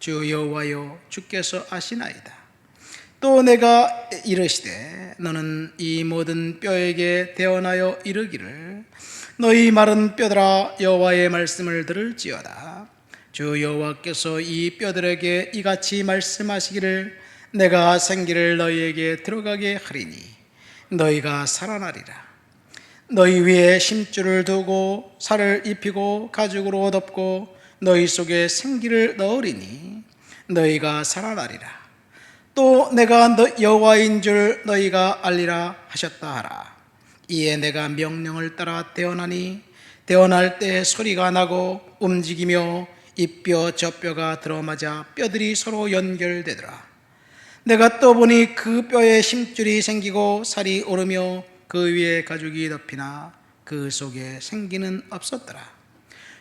주 여호와여 주께서 아시나이다. 또 내가 이르시되 너는 이 모든 뼈에게 대언하여 이르기를 너희 마른 뼈들아 여호와의 말씀을 들을지어다. 주 여호와께서 이 뼈들에게 이같이 말씀하시기를 내가 생기를 너희에게 들어가게 하리니 너희가 살아나리라. 너희 위에 심줄을 두고 살을 입히고 가죽으로 덮고 너희 속에 생기를 넣으리니 너희가 살아나리라. 또 내가 너 여호와인 줄 너희가 알리라 하셨다 하라. 이에 내가 명령을 따라 태어나니 태어날 때 소리가 나고 움직이며 이 뼈 저 뼈가 들어맞아 뼈들이 서로 연결되더라. 내가 또 보니 그 뼈에 심줄이 생기고 살이 오르며 그 위에 가죽이 덮이나 그 속에 생기는 없었더라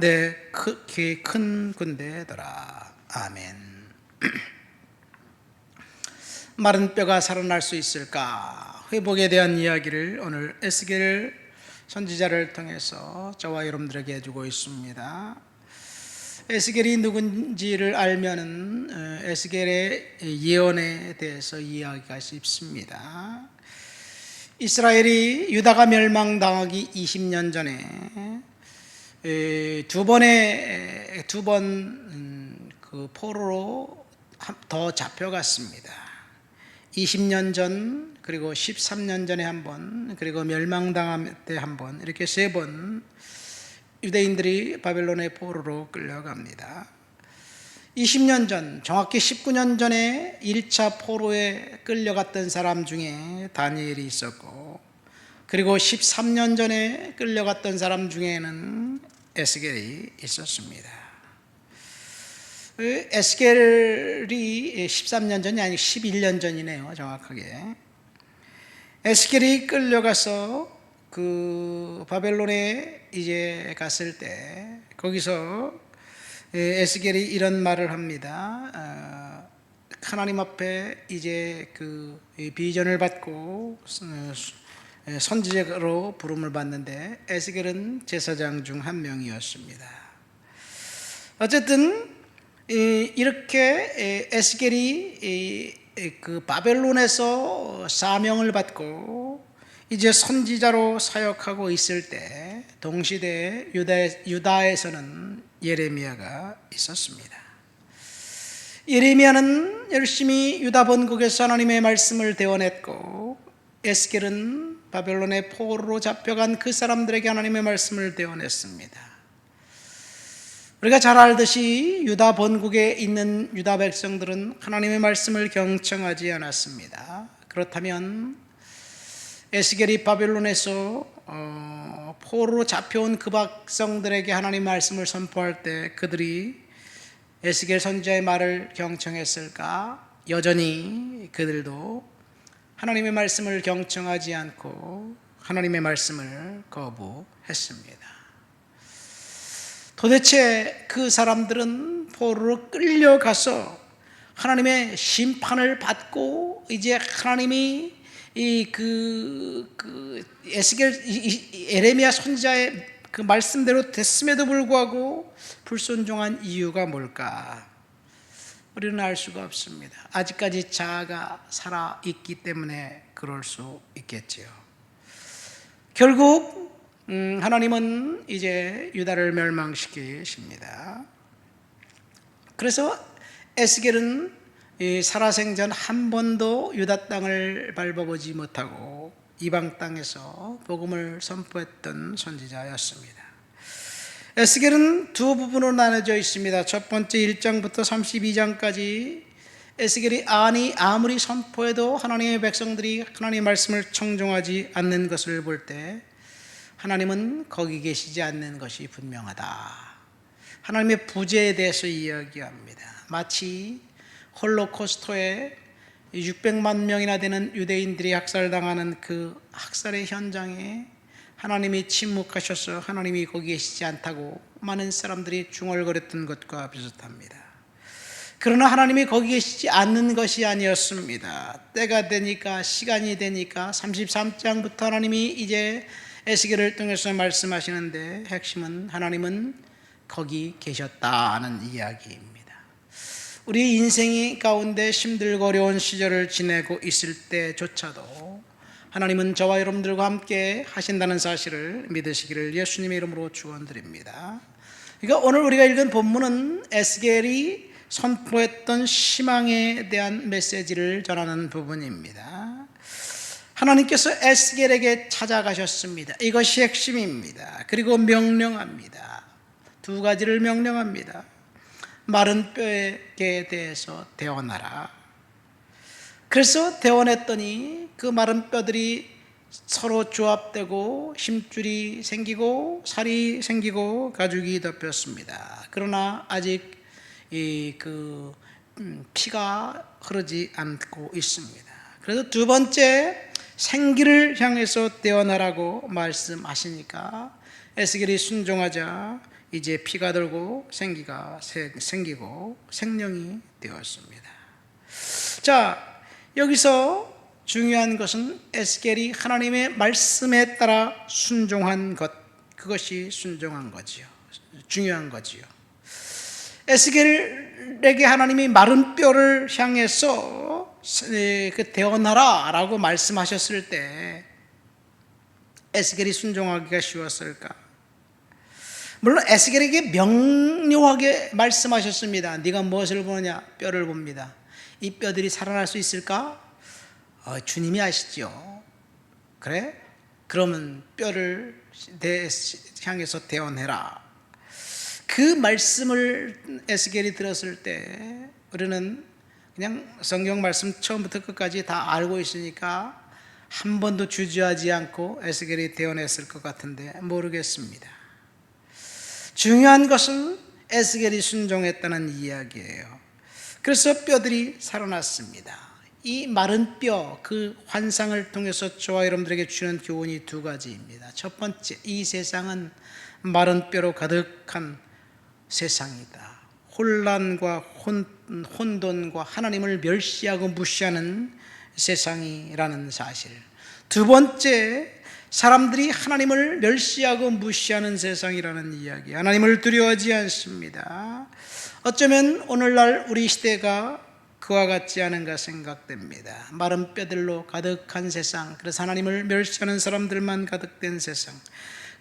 내 크게 큰 군대더라 아멘 마른 뼈가 살아날 수 있을까? 회복에 대한 이야기를 오늘 에스겔 선지자를 통해서 저와 여러분들에게 해주고 있습니다. 에스겔이 누군지를 알면은 어, 에스겔의 예언에 대해서 이야기가 쉽습니다. 이스라엘이 유다가 멸망당하기 20년 전에 에, 두 번의 두번 음, 그 포로로 한- 더 잡혀갔습니다. 20년 전 그리고 13년 전에 한 번 그리고 멸망당할 때한 번 이렇게 세 번 유대인들이 바벨론의 포로로 끌려갑니다. 20년 전 정확히 19년 전에 1차 포로에 끌려갔던 사람 중에 다니엘이 있었고 그리고 13년 전에 끌려갔던 사람 중에는 에스겔이 있었습니다. 그 에스겔이 13년 전이 아니고 11년 전이네요, 정확하게. 에스겔이 끌려가서 그 바벨론에 이제 갔을 때 거기서 에스겔이 이런 말을 합니다. 어, 하나님 앞에 이제 그 비전을 받고 어, 선지자로 부름을 받는데 에스겔은 제사장 중 한 명이었습니다. 어쨌든 이- 이렇게 에스겔이 그 바벨론에서 사명을 받고 이제 선지자로 사역하고 있을 때 동시대에 유다에, 유다에서는 예레미야가 있었습니다. 예레미야는 열심히 유다 본국에서 하나님의 말씀을 대원했고 에스겔은 바벨론의 포로로 잡혀간 그 사람들에게 하나님의 말씀을 대원했습니다. 우리가 잘 알듯이 유다 본국에 있는 유다 백성들은 하나님의 말씀을 경청하지 않았습니다. 그렇다면 에스겔이 바벨론에서 어, 포로로 잡혀온 그 백성들에게 하나님 말씀을 선포할 때 그들이 에스겔 선지자의 말을 경청했을까? 여전히 그들도 하나님의 말씀을 경청하지 않고 하나님의 말씀을 거부했습니다. 도대체 그 사람들은 포로로 끌려가서 하나님의 심판을 받고 이제 하나님이 이그 그 에스겔 에레미야 선지자의 그 말씀대로 됐음에도 불구하고 불순종한 이유가 뭘까? 우리는 알 수가 없습니다. 아직까지 자아가 살아 있기 때문에 그럴 수 있겠지요. 결국 음, 하나님은 이제 유다를 멸망시키십니다. 그래서 에스겔은 이 살아생전 한 번도 유다 땅을 밟아보지 못하고 이방 땅에서 복음을 선포했던 선지자였습니다. 에스겔은 두 부분으로 나눠져 있습니다. 첫 번째 1장부터 32장까지 에스겔이 아니 아무리 선포해도 하나님의 백성들이 하나님의 말씀을 청종하지 않는 것을 볼 때 하나님은 거기 계시지 않는 것이 분명하다. 하나님의 부재에 대해서 이야기합니다. 마치 홀로코스토에 600만 명이나 되는 유대인들이 학살당하는 그 학살의 현장에 하나님이 침묵하셔서 하나님이 거기 계시지 않다고 많은 사람들이 중얼거렸던 것과 비슷합니다. 그러나 하나님이 거기 계시지 않는 것이 아니었습니다. 때가 되니까 시간이 되니까 33장부터 하나님이 이제 에스겔을 통해서 말씀하시는데 핵심은 하나님은 거기 계셨다는 이야기입니다. 우리 인생이 가운데 힘들고 어려운 시절을 지내고 있을 때조차도 하나님은 저와 여러분들과 함께 하신다는 사실을 믿으시기를 예수님의 이름으로 축원드립니다. 그러니까 오늘 우리가 읽은 본문은 에스겔이 선포했던 희망에 대한 메시지를 전하는 부분입니다. 하나님께서 에스겔에게 찾아가셨습니다. 이것이 핵심입니다. 그리고 명령합니다. 두 가지를 명령합니다. 마른 뼈에 대해서 대원하라. 그래서 대원했더니 그 마른 뼈들이 서로 조합되고 힘줄이 생기고 살이 생기고 가죽이 덮였습니다. 그러나 아직 이그 음, 피가 흐르지 않고 있습니다. 그래서 두 번째 생기를 향해서 대원하라고 말씀하시니까 에스겔이 순종하자 이제 피가 들고 생기가 생기고 생명이 되었습니다. 자, 여기서 중요한 것은 에스겔이 하나님의 말씀에 따라 순종한 것, 그것이 순종한 거지요. 중요한 거지요. 에스겔에게 하나님이 마른 뼈를 향해서 그 대언하라라고 말씀하셨을 때 에스겔이 순종하기가 쉬웠을까? 물론 에스겔에게 명료하게 말씀하셨습니다. 네가 무엇을 보느냐? 뼈를 봅니다. 이 뼈들이 살아날 수 있을까? 어, 주님이 아시죠. 그래? 그러면 뼈를 향해서 대원해라. 그 말씀을 에스겔이 들었을 때 우리는 그냥 성경 말씀 처음부터 끝까지 다 알고 있으니까 한 번도 주저하지 않고 에스겔이 대원했을 것 같은데 모르겠습니다. 중요한 것은 에스겔이 순종했다는 이야기예요. 그래서 뼈들이 살아났습니다. 이 마른 뼈, 그 환상을 통해서 저와 여러분들에게 주는 교훈이 두 가지입니다. 첫 번째, 이 세상은 마른 뼈로 가득한 세상이다. 혼란과 혼, 혼돈과 하나님을 멸시하고 무시하는 세상이라는 사실. 두 번째, 사람들이 하나님을 멸시하고 무시하는 세상이라는 이야기. 하나님을 두려워하지 않습니다. 어쩌면 오늘날 우리 시대가 그와 같지 않은가 생각됩니다. 마른 뼈들로 가득한 세상, 그래서 하나님을 멸시하는 사람들만 가득된 세상.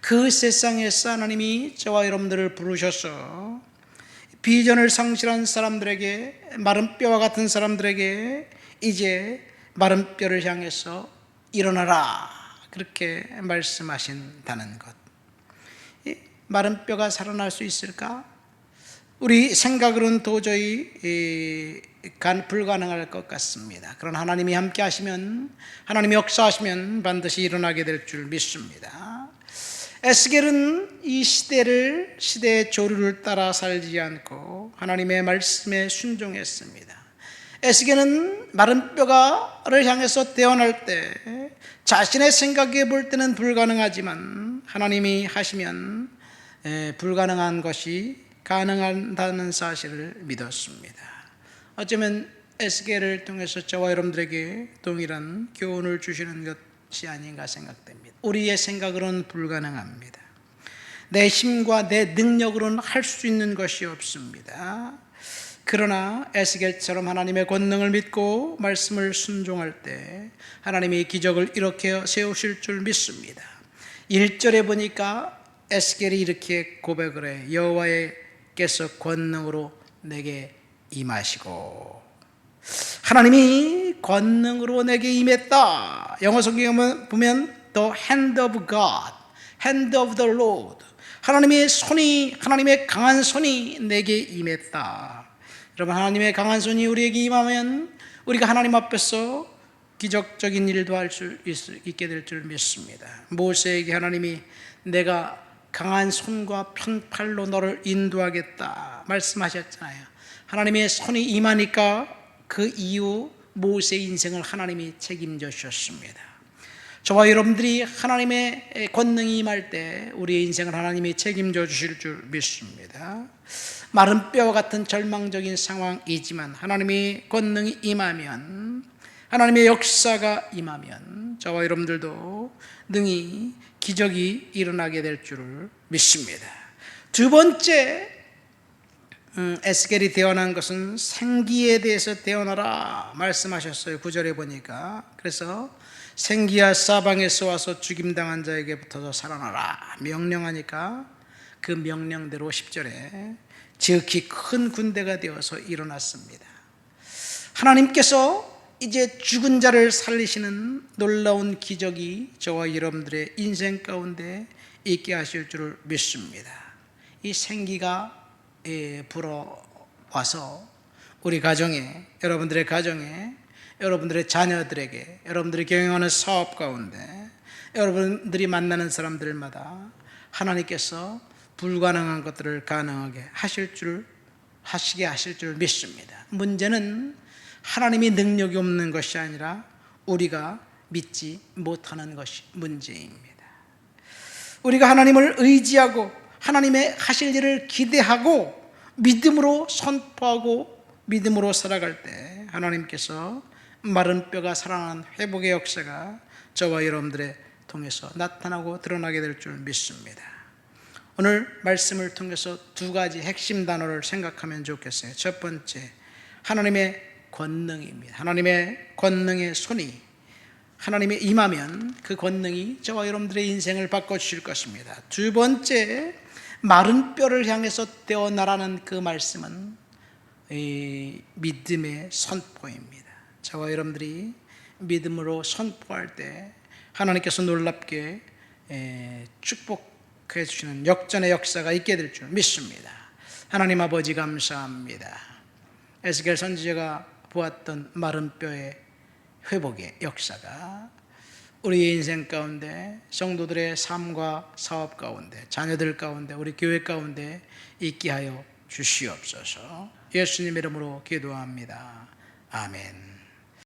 그 세상에서 하나님이 저와 여러분들을 부르셔서 비전을 상실한 사람들에게 마른 뼈와 같은 사람들에게 이제 마른 뼈를 향해서 일어나라 그렇게 말씀하신다는 것. 마른 뼈가 살아날 수 있을까? 우리 생각으로는 도저히 불가능할 것 같습니다. 그러나 하나님이 함께 하시면 하나님이 역사하시면 반드시 일어나게 될 줄 믿습니다. 에스겔은 이 시대를 시대의 조류를 따라 살지 않고 하나님의 말씀에 순종했습니다. 에스겔은 마른 뼈가를 향해서 대원할 때 자신의 생각에 볼 때는 불가능하지만 하나님이 하시면 불가능한 것이 가능한다는 사실을 믿었습니다. 어쩌면 에스겔을 통해서 저와 여러분들에게 동일한 교훈을 주시는 것이 아닌가 생각됩니다. 우리의 생각으로는 불가능합니다. 내 힘과 내 능력으로는 할 수 있는 것이 없습니다. 그러나 에스겔처럼 하나님의 권능을 믿고 말씀을 순종할 때 하나님이 기적을 이렇게 세우실 줄 믿습니다. 1절에 보니까 에스겔이 이렇게 고백을 해 여호와께서 권능으로 내게 임하시고 하나님이 권능으로 내게 임했다. 영어 성경에 보면 the hand of God, hand of the Lord. 하나님의 손이 하나님의 강한 손이 내게 임했다. 여러분 하나님의 강한 손이 우리에게 임하면 우리가 하나님 앞에서 기적적인 일도 할 수 있게 될 줄 믿습니다. 모세에게 하나님이 내가 강한 손과 편팔로 너를 인도하겠다 말씀하셨잖아요. 하나님의 손이 임하니까 그 이후 모세의 인생을 하나님이 책임져 주셨습니다. 저와 여러분들이 하나님의 권능이 임할 때 우리의 인생을 하나님이 책임져 주실 줄 믿습니다. 마른 뼈 같은 절망적인 상황이지만 하나님의 권능이 임하면 하나님의 역사가 임하면 저와 여러분들도 능히 기적이 일어나게 될 줄을 믿습니다. 두 번째 음, 에스겔이 태어난 것은 생기에 대해서 태어나라 말씀하셨어요. 구절에 보니까 그래서 생기야 사방에서 와서 죽임당한 자에게 붙어서 살아나라 명령하니까 그 명령대로 10절에 지극히 큰 군대가 되어서 일어났습니다. 하나님께서 이제 죽은 자를 살리시는 놀라운 기적이 저와 여러분들의 인생 가운데 있게 하실 줄을 믿습니다. 이 생기가 예, 불어와서 우리 가정에 여러분들의 가정에 여러분들의 자녀들에게 여러분들이 경영하는 사업 가운데 여러분들이 만나는 사람들마다 하나님께서 불가능한 것들을 가능하게 하실 줄 하시게 하실 줄 믿습니다. 문제는 하나님이 능력이 없는 것이 아니라 우리가 믿지 못하는 것이 문제입니다. 우리가 하나님을 의지하고 하나님의 하실 일을 기대하고 믿음으로 선포하고 믿음으로 살아갈 때 하나님께서 마른 뼈가 살아나는 회복의 역사가 저와 여러분들의 통해서 나타나고 드러나게 될 줄 믿습니다. 오늘 말씀을 통해서 두 가지 핵심 단어를 생각하면 좋겠어요. 첫 번째, 하나님의 권능입니다. 하나님의 권능의 손이 하나님의 임하면 그 권능이 저와 여러분들의 인생을 바꿔 주실 것입니다. 두 번째, 마른 뼈를 향해서 떼어나라는 그 말씀은 믿음의 선포입니다. 저와 여러분들이 믿음으로 선포할 때 하나님께서 놀랍게 축복 해 주시는 역전의 역사가 있게 될 줄 믿습니다. 하나님 아버지 감사합니다. 에스겔 선지자가 보았던 마른 뼈의 회복의 역사가 우리의 인생 가운데 성도들의 삶과 사업 가운데 자녀들 가운데 우리 교회 가운데 있게 하여 주시옵소서. 예수님 이름으로 기도합니다. 아멘.